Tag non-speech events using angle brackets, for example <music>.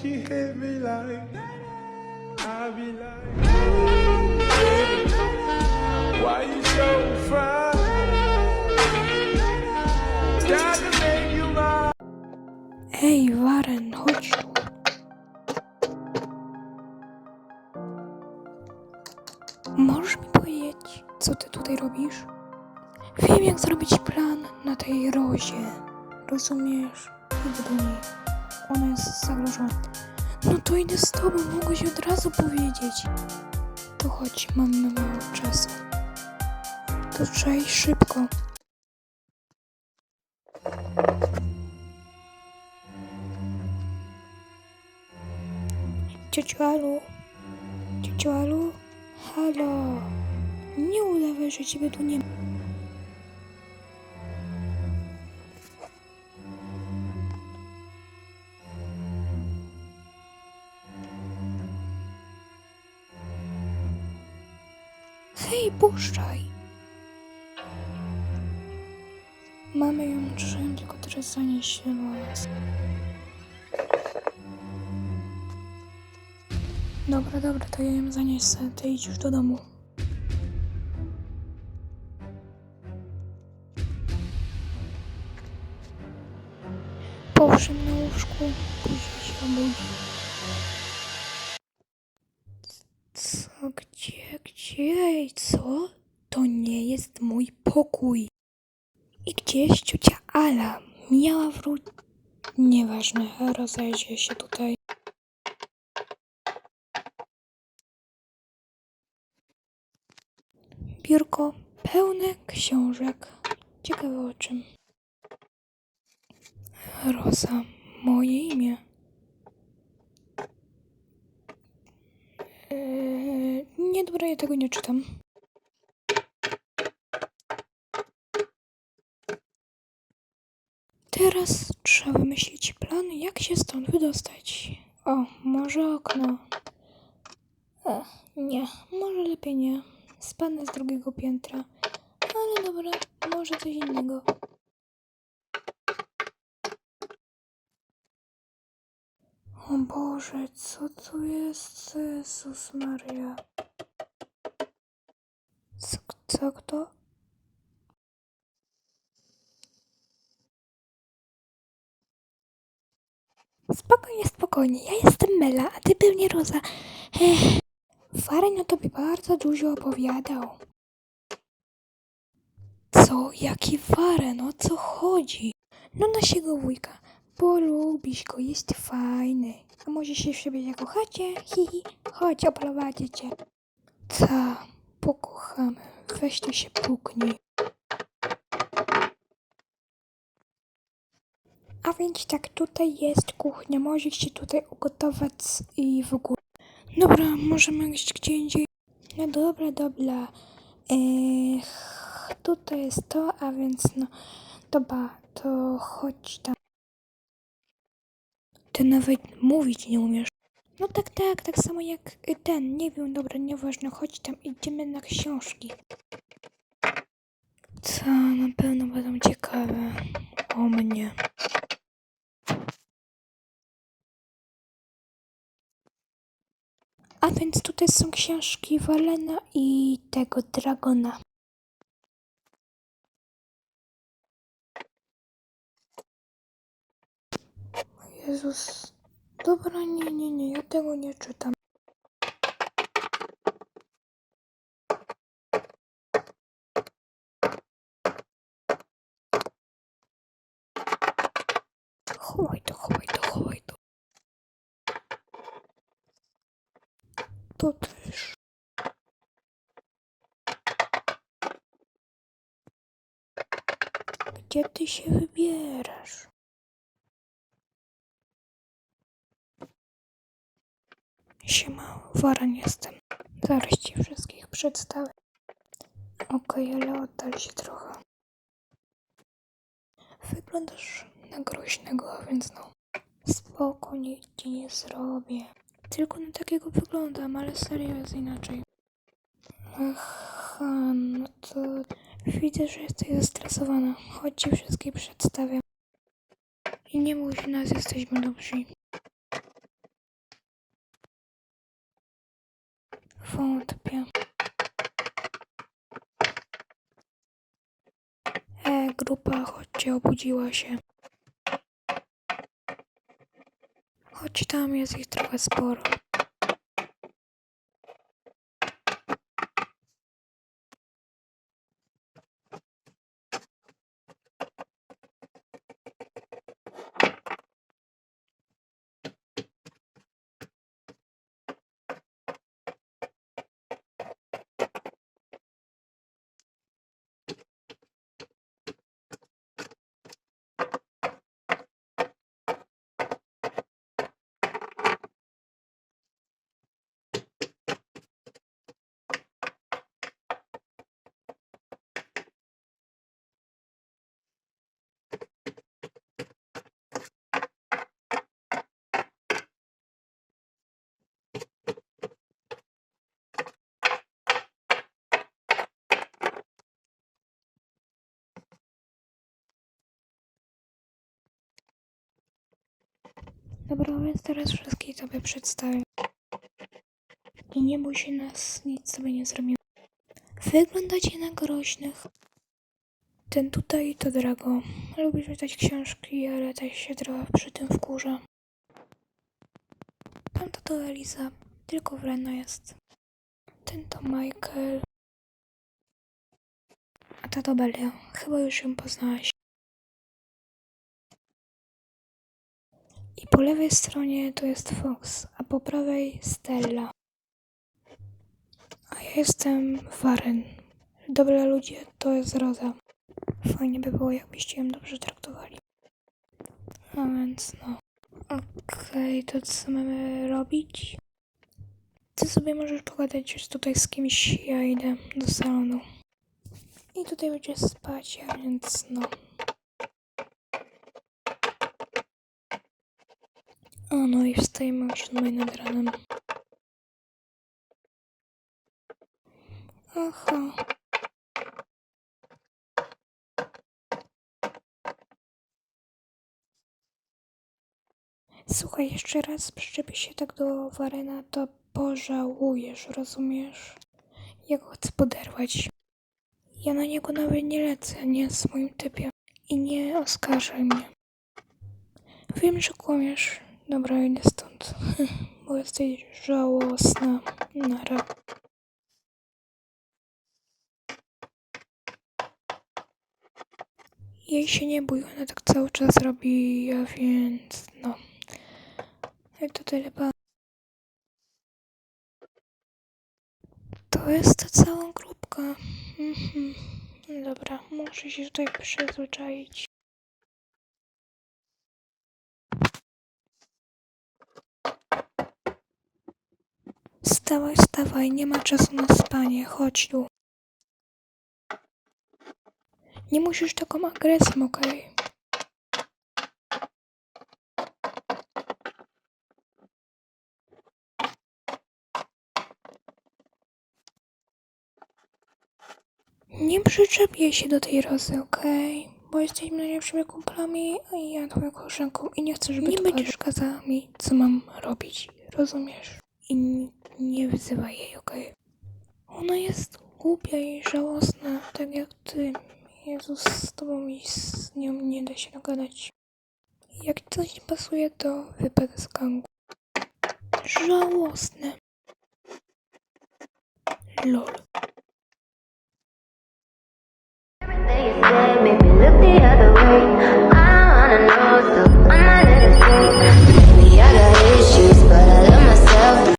she hit me like, I be like, why you so? Gotta make you mine. Ej, Waren, chodź tu. Możesz mi powiedzieć, co ty tutaj robisz? Wiem, jak zrobić plan na tej rozie. Rozumiesz? Idę do niej. Ona jest zagrożona. No to idę z tobą, mogłeś od razu powiedzieć. To chodź, mamy mało czasu. To trzeba iść szybko. Ciociu Alu? Ciociu Alu? Halo? Nie udawaj, że ciebie tu nie ma. Puszczaj! Mamy ją trzym, tylko teraz zanieść się was. Dobra, dobra, to ja ją zaniesę. Ty idź już do domu. Połóż ją na łóżku, później się obudzi. Gdzie, gdzie, Ej, co? To nie jest mój pokój. I gdzieś ciocia Ala miała wrócić. Nieważne, rozejdzie się tutaj. Biurko pełne książek. Ciekawe o czym. Rosa, moje imię. Eee, nie, dobra, ja tego nie czytam. Teraz trzeba wymyślić plan, jak się stąd wydostać. O, może okno. Ech, nie, może lepiej nie. Spadnę z drugiego piętra. Ale dobra, może coś innego. O Boże, co tu jest? Jezus Maria. Co, co kto? Spokojnie, spokojnie. Ja jestem Mela, a ty pewnie Roza. Ech. O tobie bardzo dużo opowiadał. Co? Jaki Faren? O co chodzi? No naszego wujka. Polubisz go, jest fajny. A może się w siebie zakochacie? Hihi, chodź, oprowadzę cię. Ta, pokochamy. Weź tu się puknij. A więc tak, tutaj jest kuchnia. Możesz się tutaj ugotować i w ogóle. Dobra, możemy iść gdzie indziej. No dobra, dobra. Eee, tutaj jest to, a więc no. Dobra, to chodź tam. Ty nawet mówić nie umiesz. No tak, tak, tak samo jak ten. Nie wiem, dobra, nieważne. Chodź tam, idziemy na książki. Co, na pewno będą ciekawe o mnie. A więc tutaj są książki Walena i tego Dragona. Jezus. Dobra, nie, nie, nie, ja tego nie czytam. Chowaj to, chowaj to, chowaj to. To też. Gdzie ty się wybierasz? Siema, Waran jestem. Zaraz ci wszystkich przedstawię. Okej, ale oddal się trochę. Wyglądasz na groźnego, a więc no. Spoko, nic ci nie zrobię. Tylko na takiego wyglądam, ale serio jest inaczej. Aha, no to widzę, że jesteś zestresowana. Chodź ci wszystkich przedstawię. I nie bój się nas, jesteśmy dobrzy. Wątpię. E, grupa, chodźcie, obudziła się. Chodź tam, jest ich trochę sporo. Dobra, więc teraz wszystkich tobie przedstawię. I nie bój się nas, nic sobie nie zrobiło. Wyglądacie na groźnych. Ten tutaj to Drago. Lubi czytać książki, ale też się trochę przy tym wkurza. Tamta to Eliza, tylko wredna jest. Ten to Michael. A ta to Belia. Chyba już ją poznałaś. I po lewej stronie to jest Fox, a po prawej Stella. A ja jestem Waren. Dobra ludzie, to jest Roza. Fajnie by było, jakbyście ją dobrze traktowali. A więc no. Okej, to co mamy robić? Ty sobie możesz pogadać tutaj z kimś, ja idę do salonu. I tutaj będzie spać, a więc no. O no i wstajemy o 7 nad ranem. Aha. Słuchaj, jeszcze raz przyczepisz się tak do Warena, to pożałujesz, rozumiesz? Ja go chcę poderwać. Ja na niego nawet nie lecę, nie w moim typie. I nie oskarżaj mnie. Wiem, że kłamiesz. Dobra, idę stąd. <laughs> Bo jesteś żałosna. Nara. Jej się nie bój, ona tak cały czas robi, a więc no. I to tyle, pa. To jest ta cała grupka. Mhm. Dobra, muszę się tutaj przyzwyczaić. Wstawaj, wstawaj, nie ma czasu na spanie, chodź tu. Nie musisz taką agresją, okej? Nie przyczepię się do tej Rozy, okej? Bo jesteśmy najlepszymi kumplami, a ja twoją koleżanką i nie chcę, żeby nie będziesz kazała mi, co mam robić, rozumiesz? i nikt nie wyzywa jej, okej? Okay? Ona jest głupia i żałosna, tak jak ty. Jezus, z tobą i z nią nie da się dogadać. Jak coś nie pasuje, to wypada z gangu. Żałosne. Lol. Look the other way.